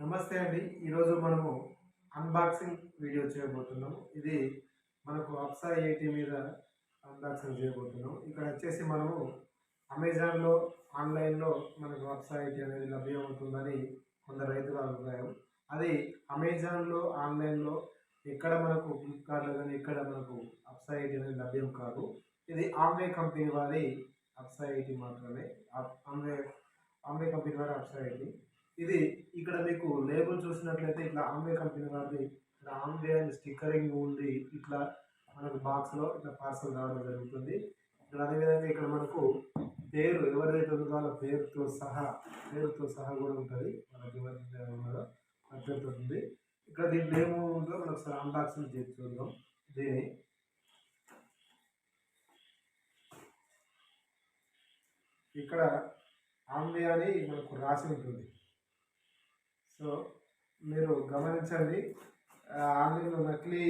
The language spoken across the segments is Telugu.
నమస్తే అండి. ఈరోజు మనము అన్బాక్సింగ్ వీడియో చేయబోతున్నాము. ఇది మనకు అప్సా ఎయిటీ మీద అన్బాక్సింగ్ చేయబోతున్నాం ఇక్కడ వచ్చేసి మనము అమెజాన్లో ఆన్లైన్లో మనకు అప్సా ఎయిటీ అనేది లభ్యమవుతుందని కొందరు రైతుల అభిప్రాయం. అది అమెజాన్లో ఆన్లైన్లో ఎక్కడ మనకు ఫ్లిప్కార్ట్లో కానీ ఎక్కడ మనకు అప్సా ఎయిటీ అనేది లభ్యం కాదు. ఇది ఆమ్వే కంపెనీ వారి అప్సా ఎయిటీ మాత్రమే. ఆమ్వే ఆమ్వే కంపెనీ వారి అప్సా ఎయిటీ ఇది ఇక్కడ మీకు లేబుల్ చూసినట్లయితే ఇట్లా ఆమ్వే కంపెనీ వారిది ఇక్కడ ఆమ్వే అని స్టిక్కరింగ్ ఉంది. ఇట్లా మనకు బాక్స్లో ఇట్లా పార్సల్ రావడం జరుగుతుంది. ఇక్కడ అదేవిధంగా ఇక్కడ మనకు పేరు ఎవరైతే ఉందో వాళ్ళ పేరుతో సహా పేరుతో సహా కూడా ఉంటుంది. మనకి ఎవరైతే ఉన్నదో ఆ పేరుతో ఉంది. ఇక్కడ దీంట్లో ఏమో ఉందో మనం ఒకసారి అన్బాక్సింగ్ చేసి చూద్దాం. దీని ఇక్కడ ఆమ్వే అని మనకు రాసి ఉంటుంది. సో మీరు గమనించండి ఆన్లైన్లో నకిలీ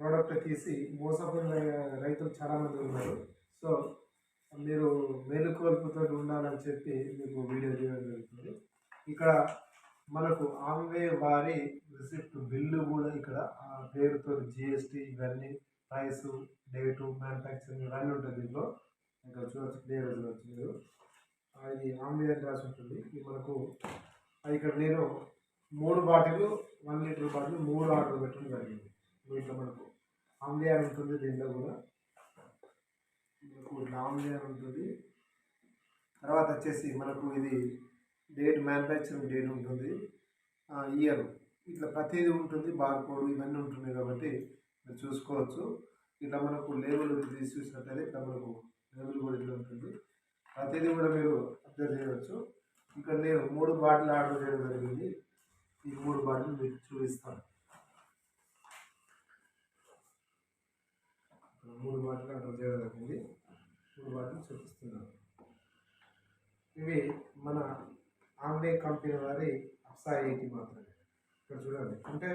ప్రోడక్ట్ తీసి మోసపోయిన రైతులు చాలామంది ఉన్నారు. సో మీరు మేలుకొల్పుతో ఉండాలని చెప్పి మీకు వీడియో చేయడం జరుగుతుంది. ఇక్కడ మనకు ఆన్వే వారి రిసిప్ట్ బిల్లు కూడా ఇక్కడ ఆ పేరుతో జిఎస్టీ ఇవన్నీ ప్రైస్ డేటు మ్యానుఫ్యాక్చరింగ్ ఇవన్నీ ఉంటుంది దీంట్లో. ఇంకా చూడవచ్చు క్లియర్ చూడొచ్చు మీరు. ఇది ఆన్వే అని రాసి ఉంటుంది. ఇది మనకు అది ఇక్కడ నేను మూడు బాటిల్ వన్ లీటర్ బాటిల్ మూడు ఆర్డర్ పెట్టడం జరిగింది. వీటిలో మనకు ఆమ్లే అని ఉంటుంది దీంట్లో కూడా. మనకు ఇట్లా ఆమ్లే అని ఉంటుంది. తర్వాత వచ్చేసి మనకు ఇది డేట్ మ్యానుఫ్యాక్చరింగ్ డేట్ ఉంటుంది. ఇయర్. ఇట్లా ప్రతిదీ ఉంటుంది బార్కోడ్ ఇవన్నీ ఉంటున్నాయి కాబట్టి మీరు చూసుకోవచ్చు. ఇట్లా మనకు లేబుల్ తీసి చూసినట్లయితే ఇట్లా మనకు లేబుల్ కూడా ఇట్లా ఉంటుంది. ప్రతిదీ కూడా మీరు అబ్జర్వ్ చేయవచ్చు. ఇక్కడ నేను మూడు బాటిల్ ఆర్డర్ చేయడం జరిగింది. ఈ మూడు బాటిల్ మీకు చూపిస్తాను. మూడు బాటిల్ ఆర్డర్ చేయడం జరిగింది. మూడు బాటిల్ చూపిస్తున్నాను. ఇవి మన ఆంబే కంపెనీ వారి అప్సా ఎయిటీ మాత్రమే. ఇక్కడ చూడండి. అంటే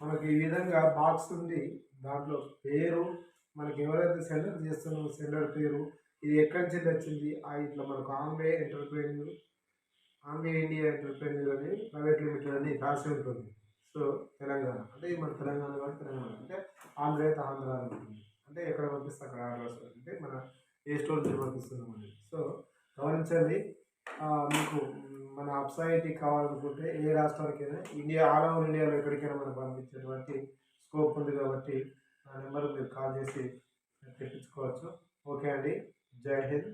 మనకు ఈ విధంగా బాక్స్ ఉంది. దాంట్లో పేరు మనకి ఎవరైతే సెండర్ చేస్తున్నారో సెండర్ పేరు ఇది ఎక్కడి నుంచి వచ్చింది ఆ ఇట్లా మనకు Amway entrepreneur Amway India entrepreneur అని ప్రైవేట్ లిమిటెడ్ అని రాసి ఉంటుంది. సో తెలంగాణ. అంటే మన తెలంగాణ కాబట్టి తెలంగాణ. అంటే ఆంధ్ర అయితే ఆంధ్ర అని ఉంటుంది. అంటే ఎక్కడ పంపిస్తే అక్కడ ఆర్డర్ వస్తుంది. అంటే మన ఏ స్టోర్ నుంచి పంపిస్తున్నాం అనేది సో గమనించండి. మీకు మన అప్సైటీ కావాలనుకుంటే ఏ రాష్ట్రానికైనా ఇండియా ఆల్ ఓవర్ ఇండియాలో ఎక్కడికైనా మనం పంపించేటువంటి స్కోప్ ఉంది కాబట్టి ఆ నెంబర్ మీరు కాల్ చేసి తెప్పించుకోవచ్చు. ఓకే అండి. జై హింద్.